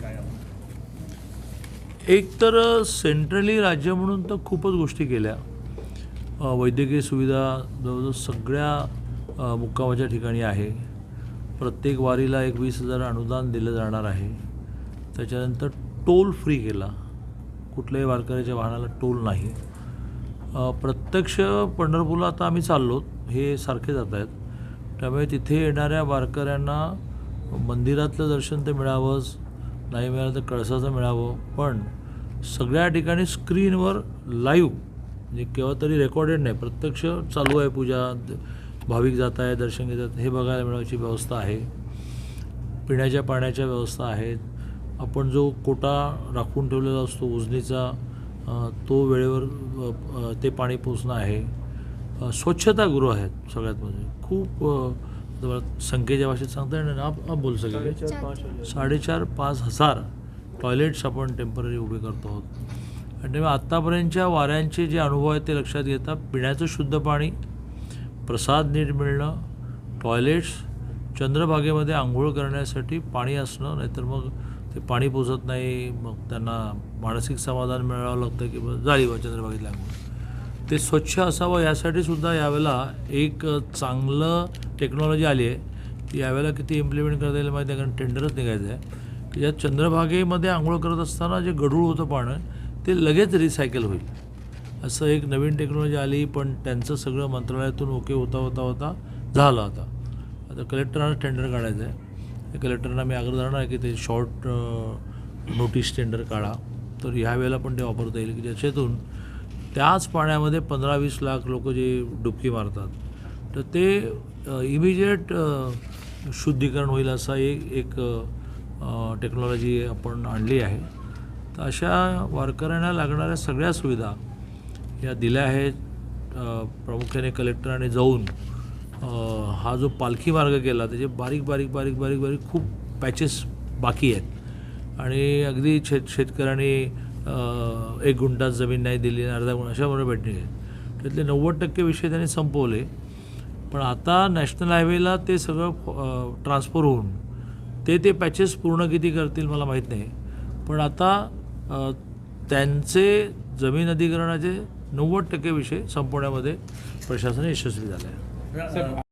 काय एक तर सेंट्रली राज्य म्हणून तर खूपच गोष्टी केल्या. वैद्यकीय सुविधा जवळजवळ सगळ्या मुक्कामाच्या ठिकाणी आहे. प्रत्येक वारीला एक वीस हजार अनुदान दिलं जाणार आहे. त्याच्यानंतर टोल फ्री केला. कुठल्याही वारकऱ्याच्या वाहनाला टोल नाही. प्रत्यक्ष पंढरपूरला आता आम्ही चाललो हे सारखे जात आहेत. त्यामुळे तिथे येणाऱ्या वारकऱ्यांना मंदिरातलं दर्शन तर मिळावंच नाही मिळालं तर कळसाचं मिळावं. पण सगळ्या ठिकाणी स्क्रीनवर लाईव्ह म्हणजे केव्हा तरी रेकॉर्डेड नाही प्रत्यक्ष चालू आहे पूजा भाविक जात आहे दर्शन घेत आहेत हे बघायला मिळायची व्यवस्था आहे. पिण्याच्या पाण्याच्या व्यवस्था आहेत. आपण जो कोटा राखून ठेवलेला असतो उजनीचा तो वेळेवर ते पाणी पोचणं आहे. स्वच्छतागृह आहेत सगळ्यात म्हणजे. खूप संख्येच्या भाषेत सांगता येणार आप आप बोल सगळे साडेचार पाच हजार टॉयलेट्स आपण टेंपररी उभे करतो आहोत. आणि तेव्हा आत्तापर्यंतच्या वाऱ्यांचे जे अनुभव आहेत ते लक्षात घेता पिण्याचं शुद्ध पाणी प्रसाद नीट मिळणं टॉयलेट्स चंद्रभागेमध्ये आंघोळ करण्यासाठी पाणी असणं नाहीतर मग ते पाणी पोचत नाही मग त्यांना मानसिक समाधान मिळावं लागतं की जाळी बा चंद्रभागेतली आंघोळ. ते स्वच्छ असावं यासाठी सुद्धा यावेळेला एक चांगलं टेक्नॉलॉजी आली आहे. ती यावेळेला किती इम्प्लिमेंट करता येईल माहिती आहे कारण टेंडरच निघायचं आहे की ज्या चंद्रभागेमध्ये आंघोळ करत असताना जे गढूळ होतं पाणी ते लगेच रिसायकल होईल. असं एक नवीन टेक्नॉलॉजी आली पण त्यांचं सगळं मंत्रालयातून ओके होता होता होता झालं आता. आता कलेक्टरांना टेंडर काढायचं आहे कलेक्टरना मी आग्रह धरणार आहे की ते शॉर्ट नोटीस टेंडर काढा. तर ह्या वेळेला पण ते वापरता येईल की ज्याच्यातून त्याच पाण्यामध्ये पंधरा वीस लाख लोक जे डुबकी मारतात तर ते इमिजिएट शुद्धीकरण होईल असा एक एक टेक्नॉलॉजी आपण आणली आहे. तर अशा वारकऱ्यांना लागणाऱ्या सगळ्या सुविधा या दिल्या आहेत. प्रामुख्याने कलेक्टराने जाऊन हा जो पालखी मार्ग केला त्याचे बारीक बारीक बारीक बारीक बारीक खूप पॅचेस बाकी आहेत. आणि अगदी शेत शेतकऱ्यांनी एक गुंठात जमीन नाही दिली अर्धा गुण अशामुळे बरोबर भेटणे त्यातले नव्वद टक्के विषय त्यांनी संपवले. पण आता नॅशनल हायवेला ते सगळं ट्रान्सफर होऊन ते ते पॅचेस पूर्ण किती करतील मला माहीत नाही. पण आता त्यांचे जमीन अधिग्रहणाचे नव्वद टक्के विषय संपवण्यामध्ये प्रशासन यशस्वी झालं आहे